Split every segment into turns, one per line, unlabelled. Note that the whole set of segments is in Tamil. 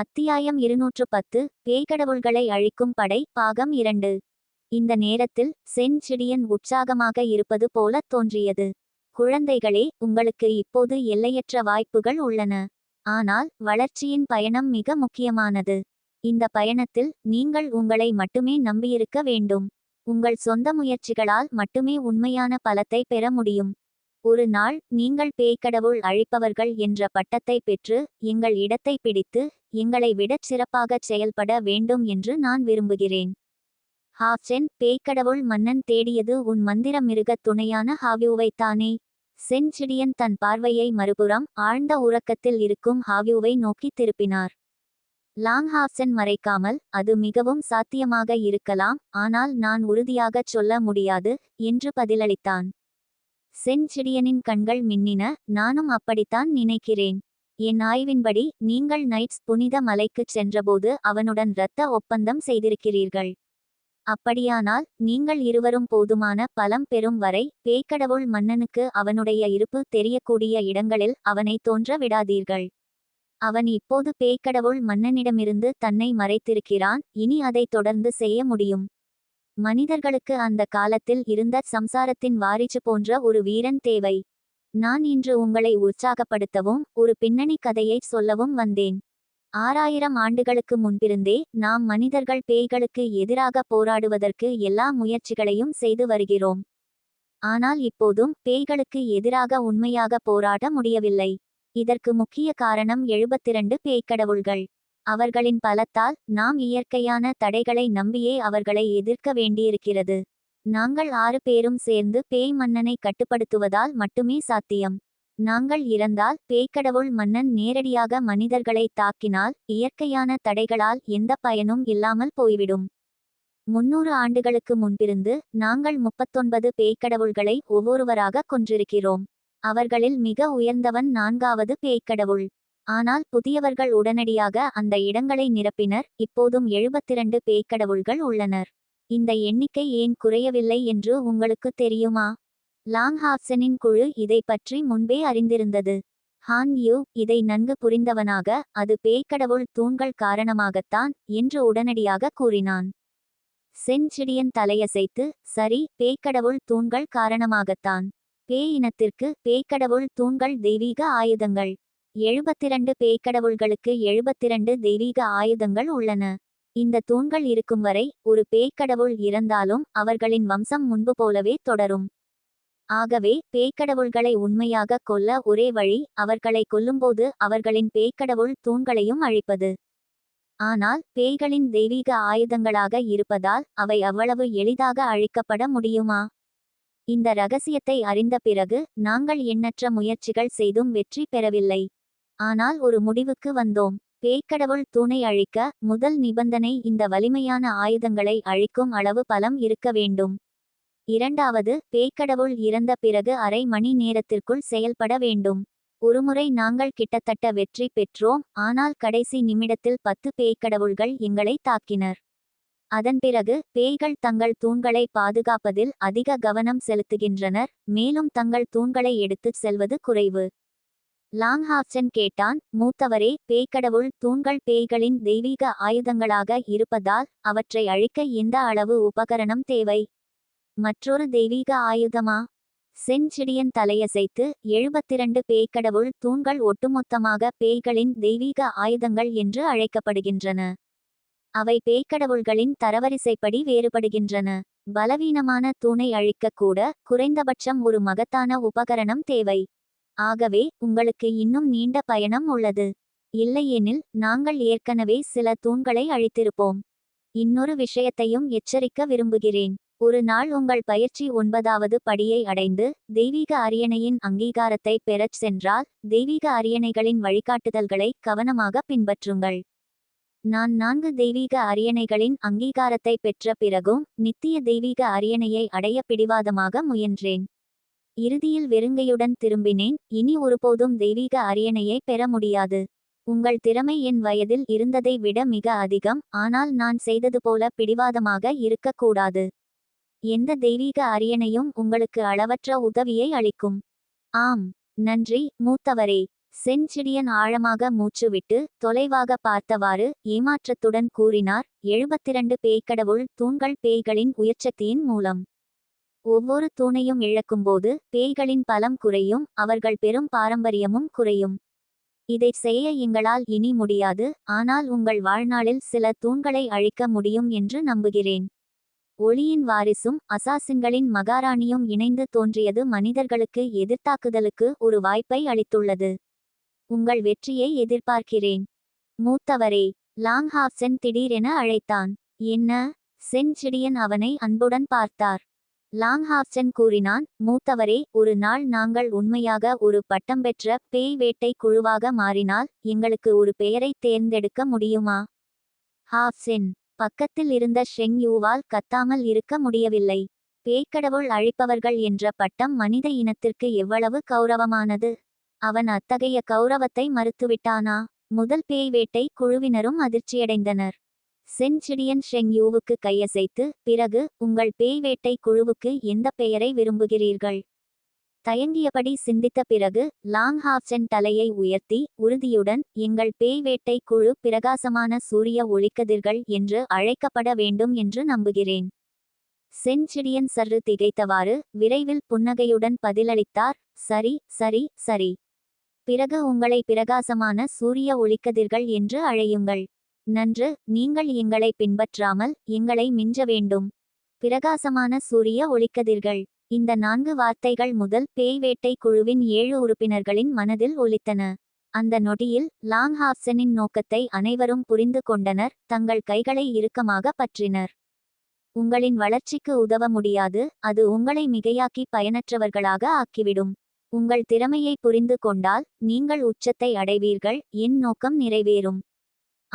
அத்தியாயம் இருநூற்று பத்து பேய்கடவுள்களை அழிக்கும் படை பாகம் இரண்டு இந்த நேரத்தில் சென் செடியன் உற்சாகமாக இருப்பது போல தோன்றியது குழந்தைகளே உங்களுக்கு இப்போது எல்லையற்ற வாய்ப்புகள் உள்ளன ஆனால் வளர்ச்சியின் பயணம் மிக முக்கியமானது இந்த பயணத்தில் நீங்கள் உங்களை மட்டுமே நம்பியிருக்க வேண்டும் உங்கள் சொந்த முயற்சிகளால் மட்டுமே உண்மையான பலத்தை பெற முடியும் ஒரு நாள் நீங்கள் பேய்க்கடவுள் அழிப்பவர்கள் என்ற பட்டத்தை பெற்று எங்கள் இடத்தை பிடித்து எங்களை விடச் சிறப்பாகச் செயல்பட வேண்டும் என்று நான் விரும்புகிறேன் ஹாஃப்சென் பேய்க்கடவுள் மன்னன் தேடியது உன் மந்திர மிருகத் துணையான ஹாவியூவைத்தானே செஞ்சிடியன் தன் பார்வையை மறுபுறம் ஆழ்ந்த உறக்கத்தில் இருக்கும் ஹாவியூவை நோக்கி திருப்பினார் லாங் லாங்ஹாப்சன் மறைக்காமல் அது மிகவும் சாத்தியமாக இருக்கலாம் ஆனால் நான் உறுதியாகச் சொல்ல முடியாது என்று பதிலளித்தான் செஞ்சிடியனின் கண்கள் மின்னின நானும் அப்படித்தான் நினைக்கிறேன் என் ஆய்வின்படி நீங்கள் நைட்ஸ் புனித மலைக்குச் சென்றபோது அவனுடன் இரத்த ஒப்பந்தம் செய்திருக்கிறீர்கள் அப்படியானால் நீங்கள் இருவரும் போதுமான பலம் பெறும் வரை பேய்க்கடவுள் மன்னனுக்கு அவனுடைய இருப்பு தெரியக்கூடிய இடங்களில் அவனை தோன்ற விடாதீர்கள் அவன் இப்போது பேய்க்கடவுள் மன்னனிடமிருந்து தன்னை மறைத்திருக்கிறான் இனி அதை தொடர்ந்து செய்ய முடியும் மனிதர்களுக்கு அந்த காலத்தில் இருந்த சம்சாரத்தின் வாரிச்சு போன்ற ஒரு வீரன் தேவை நான் இன்று உங்களை உற்சாகப்படுத்தவும் ஒரு பின்னணி கதையை சொல்லவும் வந்தேன் ஆறாயிரம் ஆண்டுகளுக்கு முன்பிருந்தே நாம் மனிதர்கள் பேய்களுக்கு எதிராக போராடுவதற்கு எல்லா முயற்சிகளையும் செய்து வருகிறோம் ஆனால் இப்போதும் பேய்களுக்கு எதிராக உண்மையாக போராட முடியவில்லை இதற்கு முக்கிய காரணம் எழுபத்திரண்டு பேய்க்கடவுள்கள் அவர்களின் பலத்தால் நாம் இயற்கையான தடைகளை நம்பியே அவர்களை எதிர்க்க வேண்டியிருக்கிறது நாங்கள் ஆறு பேரும் சேர்ந்து பேய் மன்னனை கட்டுப்படுத்துவதால் மட்டுமே சாத்தியம் நாங்கள் இறந்தால் பேய்க்கடவுள் மன்னன் நேரடியாக மனிதர்களை தாக்கினால் இயற்கையான தடைகளால் எந்த பயனும் இல்லாமல் போய்விடும் முன்னூறு ஆண்டுகளுக்கு முன்பிருந்து நாங்கள் முப்பத்தொன்பது பேய்க்கடவுள்களை ஒவ்வொருவராக கொன்றிருக்கிறோம் அவர்களில் மிக உயர்ந்தவன் நான்காவது பேய்க்கடவுள் ஆனால் புதியவர்கள் உடனடியாக அந்த இடங்களை நிரப்பினர் இப்போதும் எழுபத்திரண்டு பேய்க்கடவுள்கள் உள்ளனர் இந்த எண்ணிக்கை ஏன் குறையவில்லை என்று உங்களுக்கு தெரியுமா லாங்ஹாப்சனின் குழு இதை பற்றி முன்பே அறிந்திருந்தது ஹான் யூ இதை நன்கு புரிந்தவனாக அது பேய்க்கடவுள் தூண்கள் காரணமாகத்தான் என்று உடனடியாக கூறினான் செஞ்சிடியன் தலையசைத்து சரி பேய்க்கடவுள் தூண்கள் காரணமாகத்தான் பேய் இனத்திற்கு பேய்க்கடவுள் தூண்கள் தெய்வீக ஆயுதங்கள் எழுபத்திரண்டு பேய்க்கடவுள்களுக்கு எழுபத்திரண்டு தெய்வீக ஆயுதங்கள் உள்ளன இந்த தூண்கள் இருக்கும் வரை ஒரு பேய்க்கடவுள் இறந்தாலும் அவர்களின் வம்சம் முன்பு போலவே தொடரும் ஆகவே பேய்க்கடவுள்களை உண்மையாக கொல்ல ஒரே வழி அவர்களை கொல்லும்போது அவர்களின் பேய்க்கடவுள் தூண்களையும் அழிப்பது ஆனால் பேய்களின் தெய்வீக ஆயுதங்களாக இருப்பதால் அவை அவ்வளவு எளிதாக அழிக்கப்பட முடியுமா இந்த ரகசியத்தை அறிந்த பிறகு நாங்கள் எண்ணற்ற முயற்சிகள் செய்தும் வெற்றி பெறவில்லை ஆனால் ஒரு முடிவுக்கு வந்தோம் பேய்க்கடவுள் தூணை அழிக்க முதல் நிபந்தனை இந்த வலிமையான ஆயுதங்களை அழிக்கும் அளவு பலம் இருக்க வேண்டும் இரண்டாவது பேய்க்கடவுள் இறந்த பிறகு அரை மணி நேரத்திற்குள் செயல்பட வேண்டும் ஒருமுறை நாங்கள் கிட்டத்தட்ட வெற்றி பெற்றோம் ஆனால் கடைசி நிமிடத்தில் பத்து பேய்க்கடவுள்கள் எங்களை தாக்கினர் அதன் பிறகு பேய்கள் தங்கள் தூண்களை பாதுகாப்பதில் அதிக கவனம் செலுத்துகின்றனர் மேலும் தங்கள் தூண்களை எடுத்துச் செல்வது குறைவு லாங்ஹாப்சன் கேட்டான் மூத்தவரே பேய்க்கடவுள் தூண்கள் பேய்களின் தெய்வீக ஆயுதங்களாக இருப்பதால் அவற்றை அழிக்க இந்த அளவு உபகரணம் தேவை மற்றொரு தெய்வீக ஆயுதமா செஞ்சிடியன் தலையசைத்து எழுபத்திரண்டு பேய்க்கடவுள் தூண்கள் ஒட்டுமொத்தமாக பேய்களின் தெய்வீக ஆயுதங்கள் என்று அழைக்கப்படுகின்றன அவை பேய்க்கடவுள்களின் தரவரிசைப்படி வேறுபடுகின்றன பலவீனமான தூணை அழிக்கக்கூட குறைந்தபட்சம் ஒரு மகத்தான உபகரணம் தேவை ஆகவே உங்களுக்கு இன்னும் நீண்ட பயணம் உள்ளது இல்லையெனில் நாங்கள் ஏற்கனவே சில தூண்களை அழித்திருப்போம் இன்னொரு விஷயத்தையும் எச்சரிக்க விரும்புகிறேன் ஒரு நாள் உங்கள் பயிற்சி ஒன்பதாவது படியை அடைந்து தெய்வீக அரியணையின் அங்கீகாரத்தை பெறச் சென்றால் தெய்வீக அரியணைகளின் வழிகாட்டுதல்களை கவனமாக பின்பற்றுங்கள் நான் நான்கு தெய்வீக அரியணைகளின் அங்கீகாரத்தை பெற்ற பிறகும் நித்திய தெய்வீக அரியணையை அடைய பிடிவாதமாக முயன்றேன் இறுதியில் வெறுங்கையுடன் திரும்பினேன் இனி ஒருபோதும் தெய்வீக அரியணையை பெற முடியாது உங்கள் திறமை என் வயதில் இருந்ததை விட மிக அதிகம் ஆனால் நான் செய்தது போல பிடிவாதமாக இருக்கக்கூடாது எந்த தெய்வீக அரியணையும் உங்களுக்கு அளவற்ற உதவியை அளிக்கும் ஆம் நன்றி மூத்தவரே செஞ்சிடியன் ஆழமாக மூச்சுவிட்டு தொலைவாக பார்த்தவாறு ஏமாற்றத்துடன் கூறினார் எழுபத்திரண்டு பேய்க்கடவுள் தூண்கள் பேய்களின் உயர்ச்சக்தியின் மூலம் ஒவ்வொரு தூணையும் இழக்கும்போது பேய்களின் பலம் குறையும் அவர்கள் பெரும் பாரம்பரியமும் குறையும் இதை செய்ய எங்களால் இனி முடியாது ஆனால் உங்கள் வாழ்நாளில் சில தூண்களை அழிக்க முடியும் என்று நம்புகிறேன் ஒளியின் வாரிசும் அசாசின்களின் மகாராணியும் இணைந்து தோன்றியது மனிதர்களுக்கு எதிர்த்தாக்குதலுக்கு ஒரு வாய்ப்பை அளித்துள்ளது உங்கள் வெற்றியை எதிர்பார்க்கிறேன் மூத்தவரே லாங்ஹாப்சன் திடீரென அழைத்தான் என்ன செஞ்சிடியன் அவனை அன்புடன் பார்த்தார் லாங்ஹாப்சன் கூறினான் மூத்தவரே ஒரு நாள் நாங்கள் உண்மையாக ஒரு பட்டம் பெற்ற பேய் வேட்டை குழுவாக மாறினால் எங்களுக்கு ஒரு பெயரை தேர்ந்தெடுக்க முடியுமா ஹாப்சென் பக்கத்தில் இருந்த ஷெங் யூவால் கத்தாமல் இருக்க முடியவில்லை பேய்க்கடவுள் அழிப்பவர்கள் என்ற பட்டம் மனித இனத்திற்கு எவ்வளவு கௌரவமானது அவன் அத்தகைய கௌரவத்தை மறுத்துவிட்டானா முதல் பேய் வேட்டை குழுவினரும் அதிர்ச்சியடைந்தனர் செஞ்சிடியன் ஷெங்யூவுக்கு கையசைத்து பிறகு உங்கள் பேய்வேட்டை குழுவுக்கு எந்த பெயரை விரும்புகிறீர்கள் தயங்கியபடி சிந்தித்த பிறகு லாங்ஹாப்சன் தலையை உயர்த்தி உறுதியுடன் எங்கள் பேய்வேட்டை குழு பிரகாசமான சூரிய ஒளிக்கதிர்கள் என்று அழைக்கப்பட வேண்டும் என்று நம்புகிறேன் செஞ்சிடியன் சர்று திகைத்தவாறு விரைவில் புன்னகையுடன் பதிலளித்தார் சரி சரி சரி பிறகு உங்களை பிரகாசமான சூரிய ஒளிக்கதிர்கள் என்று அழையுங்கள் நன்று நீங்கள் எங்களை பின்பற்றாமல் எங்களை மிஞ்ச வேண்டும் பிரகாசமான சூரிய ஒளிக்கதிர்கள் இந்த நான்கு வார்த்தைகள் முதல் பேய் வேட்டை குழுவின் ஏழு உறுப்பினர்களின் மனதில் ஒலித்தன அந்த நொடியில் லாங் ஹாப்சனின் நோக்கத்தை அனைவரும் புரிந்து கொண்டனர் தங்கள் கைகளை இறுக்கமாக பற்றினர் உங்களின் வளர்ச்சிக்கு உதவ முடியாது அது உங்களை மிகையாக்கி பயனற்றவர்களாக ஆக்கிவிடும் உங்கள் திறமையை புரிந்து கொண்டால் நீங்கள் உச்சத்தை அடைவீர்கள் என் நோக்கம் நிறைவேறும்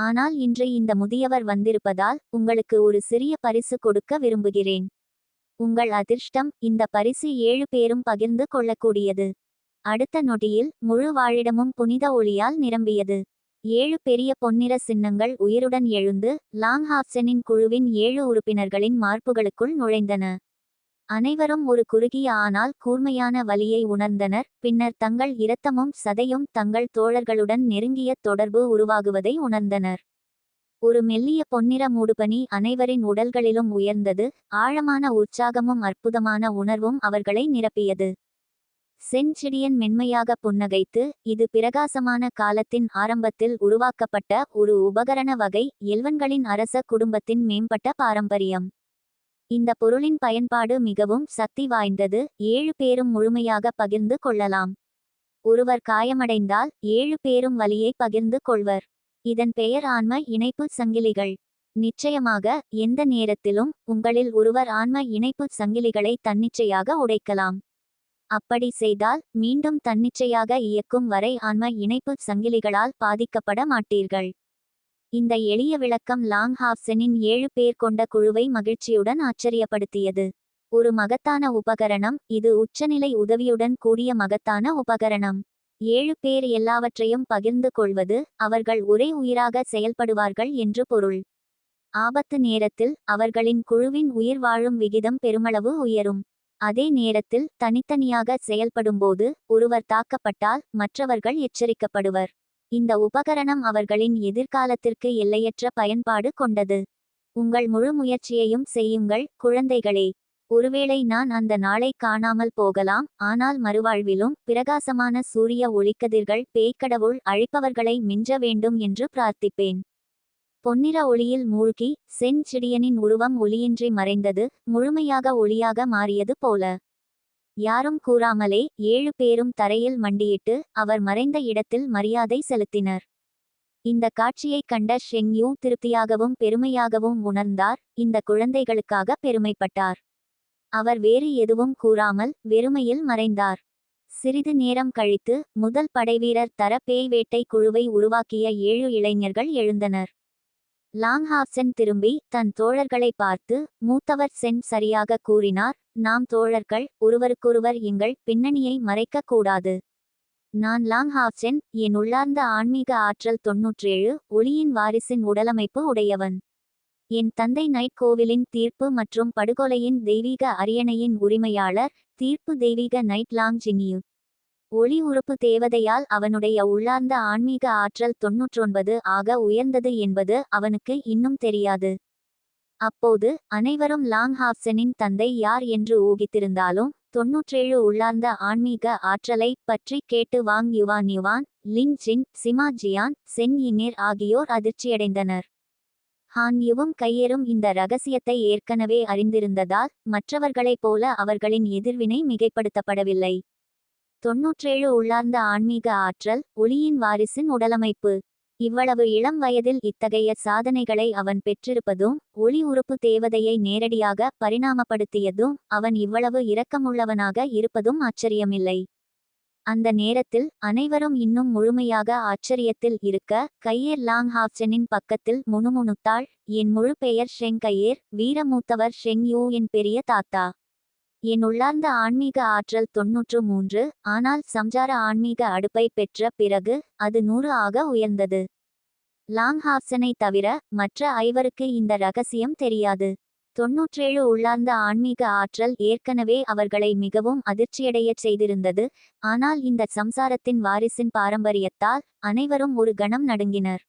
ஆனால் இன்று இந்த முதியவர் வந்திருப்பதால் உங்களுக்கு ஒரு சிறிய பரிசு கொடுக்க விரும்புகிறேன் உங்கள் அதிர்ஷ்டம் இந்த பரிசு ஏழு பேரும் பகிர்ந்து கொள்ளக்கூடியது அடுத்த நொடியில் முழு வாழிடமும் புனித ஒளியால் நிரம்பியது ஏழு பெரிய பொன்னிற சின்னங்கள் உயிருடன் எழுந்து லாங் ஹாப்சனின் குழுவின் ஏழு உறுப்பினர்களின் மார்புகளுக்குள் நுழைந்தன அனைவரும் ஒரு குறுகிய ஆனால் கூர்மையான வலியை உணர்ந்தனர் பின்னர் தங்கள் இரத்தமும் சதையும் தங்கள் தோழர்களுடன் நெருங்கிய தொடர்பு உருவாகுவதை உணர்ந்தனர் ஒரு மெல்லிய பொன்னிற மூடுபனி அனைவரின் உடல்களிலும் உயர்ந்தது ஆழமான உற்சாகமும் அற்புதமான உணர்வும் அவர்களை நிரப்பியது செஞ்சிடியன் மென்மையாக புன்னகைத்து இது பிரகாசமான காலத்தின் ஆரம்பத்தில் உருவாக்கப்பட்ட ஒரு உபகரண வகை எல்வன்களின் அரச குடும்பத்தின் மேம்பட்ட பாரம்பரியம் இந்த பொருளின் பயன்பாடு மிகவும் சக்தி வாய்ந்தது ஏழு பேரும் முழுமையாக பகிர்ந்து கொள்ளலாம் ஒருவர் காயமடைந்தால் ஏழு பேரும் வலியை பகிர்ந்து கொள்வர் இதன் பெயர் ஆன்ம இணைப்பு சங்கிலிகள் நிச்சயமாக எந்த நேரத்திலும் உங்களில் ஒருவர் ஆன்ம இணைப்பு சங்கிலிகளை தன்னிச்சையாக உடைக்கலாம் அப்படி செய்தால் மீண்டும் தன்னிச்சையாக இயக்கும் வரை ஆன்ம இணைப்பு சங்கிலிகளால் பாதிக்கப்பட மாட்டீர்கள் இந்த எளிய விளக்கம் லாங் ஹாப்சனின் ஏழு பேர் கொண்ட குழுவை மகிழ்ச்சியுடன் ஆச்சரியப்படுத்தியது ஒரு மகத்தான உபகரணம் இது உச்சநிலை உதவியுடன் கூடிய மகத்தான உபகரணம் ஏழு பேர் எல்லாவற்றையும் பகிர்ந்து கொள்வது அவர்கள் ஒரே உயிராக செயல்படுவார்கள் என்று பொருள் ஆபத்து நேரத்தில் அவர்களின் குழுவின் உயிர் வாழும் விகிதம் பெருமளவு உயரும் அதே நேரத்தில் தனித்தனியாக செயல்படும்போது ஒருவர் தாக்கப்பட்டால் மற்றவர்கள் எச்சரிக்கப்படுவர் இந்த உபகரணம் அவர்களின் எதிர்காலத்திற்கு எல்லையற்ற பயன்பாடு கொண்டது உங்கள் முழு முயற்சியையும் செய்யுங்கள் குழந்தைகளே ஒருவேளை நான் அந்த நாளை காணாமல் போகலாம் ஆனால் மறுவாழ்விலும் பிரகாசமான சூரிய ஒளிக்கதிர்கள் பேய்க்கடவுள் அழைப்பவர்களை மிஞ்ச வேண்டும் என்று பிரார்த்திப்பேன் பொன்னிற ஒளியில் மூழ்கி செஞ்சிடியனின் உருவம் ஒளியின்றி மறைந்தது முழுமையாக ஒளியாக மாறியது போல யாரும் கூறாமலே ஏழு பேரும் தரையில் மண்டியிட்டு அவர் மறைந்த இடத்தில் மரியாதை செலுத்தினர் இந்த காட்சியைக் கண்ட ஷெங் யூ திருப்தியாகவும் பெருமையாகவும் உணர்ந்தார் இந்த குழந்தைகளுக்காக பெருமைப்பட்டார் அவர் வேறு எதுவும் கூறாமல் வெறுமையில் மறைந்தார் சிறிது நேரம் கழித்து முதல் படைவீரர் தர பேய் வேட்டை குழுவை உருவாக்கிய ஏழு இளைஞர்கள் எழுந்தனர் லாங் ஹாப்சென் திரும்பி தன் தோழர்களை பார்த்து மூத்தவர் சென் சரியாக கூறினார் நாம் தோழர்கள் ஒருவருக்கொருவர் எங்கள் பின்னணியை மறைக்க கூடாது நான் ஹாப்சென் என் உள்ளார்ந்த ஆன்மீக ஆற்றல் தொன்னூற்றேழு ஒளியின் வாரிசின் உடலமைப்பு உடையவன் என் தந்தை நைட் கோவிலின் தீர்ப்பு மற்றும் படுகொலையின் தெய்வீக அரியணையின் உரிமையாளர் தீர்ப்பு தெய்வீக நைட் லாங் ஜிங்கியு ஒளி உறுப்பு தேவதையால் அவனுடைய உள்ளார்ந்த ஆன்மீக ஆற்றல் தொன்னூற்றொன்பது ஆக உயர்ந்தது என்பது அவனுக்கு இன்னும் தெரியாது அப்போது அனைவரும் லாங் ஹாப்சனின் தந்தை யார் என்று ஊகித்திருந்தாலும் தொன்னூற்றேழு உள்ளார்ந்த ஆன்மீக ஆற்றலை பற்றி கேட்டு Wang Yuan Yuan Lin Jin Sima Jian Chen இனிர் ஆகியோர் அதிர்ச்சியடைந்தனர் ஹான் யுவும் இந்த ரகசியத்தை ஏற்கனவே அறிந்திருந்ததால் மற்றவர்களைப் போல அவர்களின் எதிர்வினை மிகைப்படுத்தப்படவில்லை தொன்னூற்றேழு உள்ளார்ந்த ஆன்மீக ஆற்றல் ஒளியின் வாரிசின் உடலமைப்பு இவ்வளவு இளம் வயதில் இத்தகைய சாதனைகளை அவன் பெற்றிருப்பதும் ஒளி உறுப்பு தேவதையை நேரடியாக பரிணாமப்படுத்தியதும் அவன் இவ்வளவு இரக்கமுள்ளவனாக இருப்பதும் ஆச்சரியமில்லை அந்த நேரத்தில் அனைவரும் இன்னும் முழுமையாக ஆச்சரியத்தில் இருக்க கையேர் லாங் ஹாப்சனின் பக்கத்தில் முணுமுணுத்தாள் என் முழு பெயர் ஷெங் கையேர் வீரமூத்தவர் ஷெங் யூ என் பெரிய தாத்தா என் உள்ளார்ந்த ஆன்மீக ஆற்றல் தொன்னூற்று மூன்று ஆனால் சம்சார ஆன்மீக அடுப்பை பெற்ற பிறகு அது நூறு ஆக உயர்ந்தது லாங்ஹாப்சனை தவிர மற்ற ஐவருக்கு இந்த ரகசியம் தெரியாது தொன்னூற்றேழு உள்ளார்ந்த ஆன்மீக ஆற்றல் ஏற்கனவே அவர்களை மிகவும் அதிர்ச்சியடைய செய்திருந்தது ஆனால் இந்த சம்சாரத்தின் வாரிசின் பாரம்பரியத்தால் அனைவரும் ஒரு கணம் நடுங்கினர்